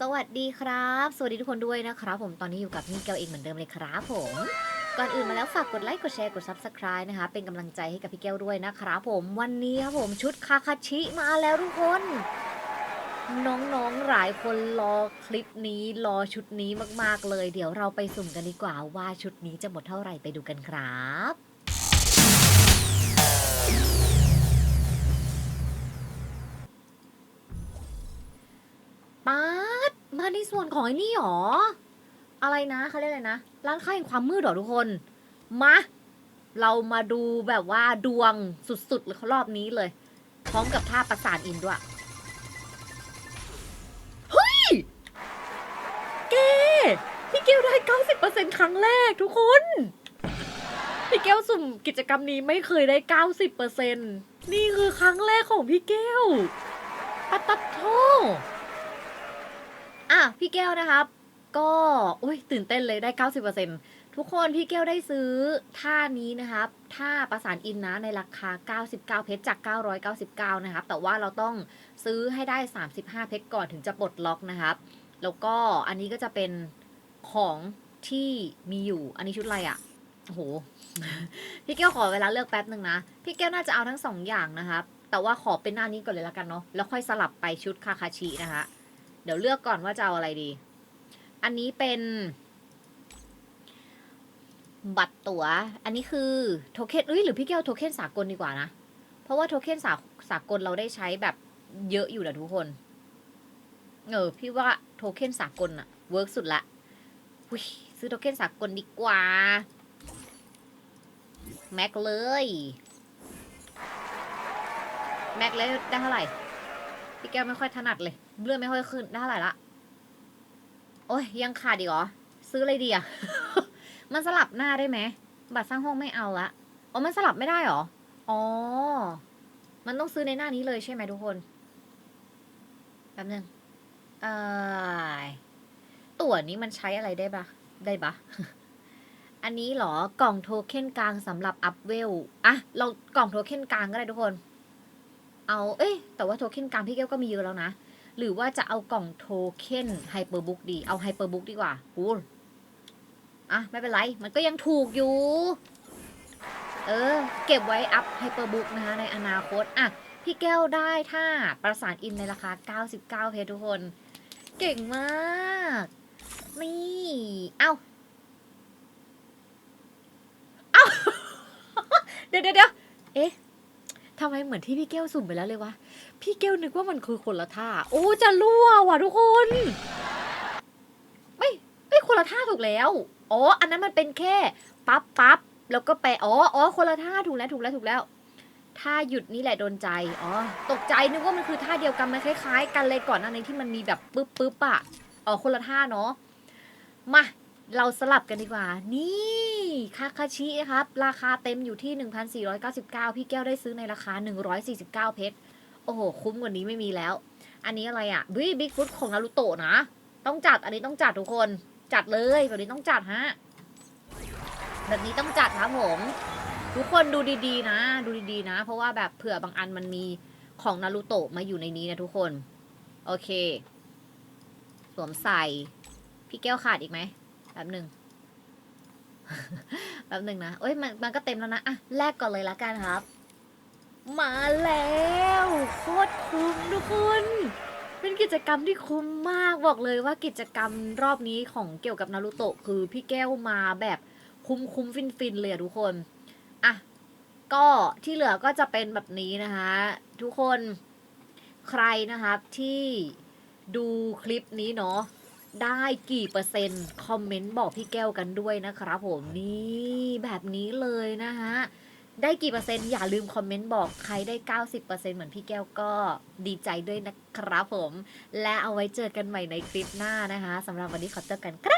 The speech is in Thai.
สวัสดีครับ สวัสดีทุกคนด้วยนะครับ ผมตอนนี้อยู่กับนี่เกลเองเหมือนเดิมเลยครับผมก่อนอื่นมาแล้วฝากกดไลค์กดแชร์กด Subscribe นะคะ เป็นกำลังใจให้กับพี่แก้วด้วยนะครับผมวันนี้ครับผมชุดคาคาชิมาแล้วทุกคน น้องๆหลายคนรอคลิปนี้รอชุดนี้มากๆเลย เดี๋ยวเราไปสุ่มกันดีกว่าว่าชุดนี้จะหมดเท่าไหร่ไปดูกันครับป๊า มาในส่วนของไอ้นี่หรอ อะไรนะเขาเรียกอะไรนะ ร้านค้าแห่งความมืดหรอทุกคน มา เรามาดูแบบว่าดวงสุดๆเลยรอบนี้เลย พร้อมกับท่าประสานอินด้วยเฮ้ย เกพี่เกลได้90%ครั้งแรกทุกคน พี่แก้วสุ่มกิจกรรมนี้ไม่เคยได้90%นี่คือครั้งแรกของพี่แก้วปัตตดโท อะพี่แก้วนะครับ ก็อุ้ยตื่นเต้นเลยได้90%ทุกคนพี่แก้วได้ซื้อท่านี้นะครับท่าประสานอินนะในราคา 99 เพชรจาก 999 นะครับ แต่ว่าเราต้องซื้อให้ได้ 35 เพชรก่อนถึงจะปลดล็อกนะครับ แล้วก็อันนี้ก็จะเป็นของที่มีอยู่ อันนี้ชุดอะไรอะ่ะโอ้โหพี่แก้วขอเวลาเลือกแป๊บหนึ่งนะ พี่แก้วน่าจะเอาทั้งสองอย่างนะครับ แต่ว่าขอเป็นหน้านี้ก่อนเลยละกันเนาะ แล้วค่อยสลับไปชุดคาคาชินะคะ ดี๋ยวเลือกก่อนว่าจะเอาอะไรดี อันนี้เป็น บัตรตัว๋ว อันนี้คือโทเค็นเอ้ยหรือพี่แก้วโทเค็นสากลดีกว่านะ เพราะว่าโทเค็นสาสากลเราได้ใช้แบบเยอะอยู่นะทุกคน เออ พี่ว่าโทเค็นสากลอะเวิร์กสุดละอุ๊ยซื้อโทเค็นสากลดีกว่า แม็กเลย แม็กเลยได้เท่าไหร่ พี่แก้วไม่ค่อยถนัดเลย เลื่อนไม่ค่อยขึ้นได้เท่าไหร่ละ โอ้ยยังขาดอีกเหรอ ซื้ออะไรดีอะ มันสลับหน้าได้ไหม บัตรสร้างห้องไม่เอาละอ๋อมันสลับไม่ได้เหรอ อ๋อ มันต้องซื้อในหน้านี้เลยใช่ไหมทุกคน แป๊บนึง เอ่อตั๋วนี้มันใช้อะไรได้ปะได้ปะอันนี้เหรอกล่องโทเค็นกลางสำหรับอัพเวล อะ เรากล่องโทเค็นกลางก็ได้ทุกคน เอาเอ้ยแต่ว่าโทเค็นกลางพี่แก้วก็มีเยอะแล้วนะ หรือว่าจะเอากล่องโทเค็นไฮเปอร์บุ๊กดีเอาไฮเปอร์บุ๊กดีกว่าโอ้อะไม่เป็นไร มันก็ยังถูกอยู่ เออ เก็บไว้อัพไฮเปอร์บุ๊กนะคะในอนาคต อะ พี่แก้วได้ถ้าประสานอินในราคา 99 เพทุกคน เก่งมาก นี่ เอ้า เอ้า เดี๋ยวเดี๋ยวเอ๊ะ ทำไมเหมือนที่พี่แก้วสุ่มไปแล้วเลยวะ พี่แก้วนึกว่ามันคือคนละท่า โอ้จะรั่วว่ะทุกคน ไม่ไม่คนละท่าถูกแล้ว อ๋อ อันนั้นมันเป็นแค่ปั๊บปั๊บแล้วก็ไป อ๋ออ๋อคนละท่าถูกแล้วถูกแล้วถูกแล้ว ท่าหยุดนี่แหละโดนใจ อ๋อ ตกใจนึกว่ามันคือท่าเดียวกัน มันคล้าย ๆ กันเลยก่อนหน้านี้ที่มันมีแบบปึ๊บปึ๊บอะอ๋อคนละท่าเนาะ มา เราสลับกันดีกว่า นี่คาคาชิครับ ราคาเต็มอยู่ที่ 1,499 พี่แก้วได้ซื้อในราคา 149 เพชร โอ้โห คุ้มกว่านี้ไม่มีแล้ว อันนี้อะไรอะ่ะวิบิ๊กฟุตของนารูโตะนะ ต้องจัด อันนี้ต้องจัดทุกคน จัดเลย แบบนี้ต้องจัดฮะ แบบนี้ต้องจัดครับผม ทุกคนดูดีๆนะ ดูดีๆนะ เพราะว่าแบบเผื่อบางอันมันมีของนารูโตะมาอยู่ในนี้นะทุกคน โอเค สวมใส่ พี่แก้วขาดอีกไหม ป๊บหนึ่งแป๊บหนึ่งนะเอ้ยมันมันก็เต็มแล้วนะอะแลกก่อนเลยละกันครับ มาแล้วโคตรคุ้มทุกคนเป็นกิจกรรมที่คุ้มมากบอกเลยว่ากิจกรรมรอบนี้ของเกี่ยวกับนารูโตะคือพี่แก้วมาแบบคุ้มคุ้มฟินฟินเลยอะทุกคนอะก็ที่เหลือก็จะเป็นแบบนี้นะคะทุกคนใครนะครับที่ดูคลิปนี้เนาะ ได้กี่เปอร์เซ็นต์ คอมเมนต์บอกพี่แก้วกันด้วยนะครับผมนี่แบบนี้เลยนะคะได้กี่เปอร์เซ็นต์ อย่าลืมคอมเมนต์บอกใครได้ 90%เหมือนพี่แก้วก็ดีใจด้วยนะครับผม และเอาไว้เจอกันใหม่ในคลิปหน้านะคะสำหรับวันนี้ขอเจอกันครับ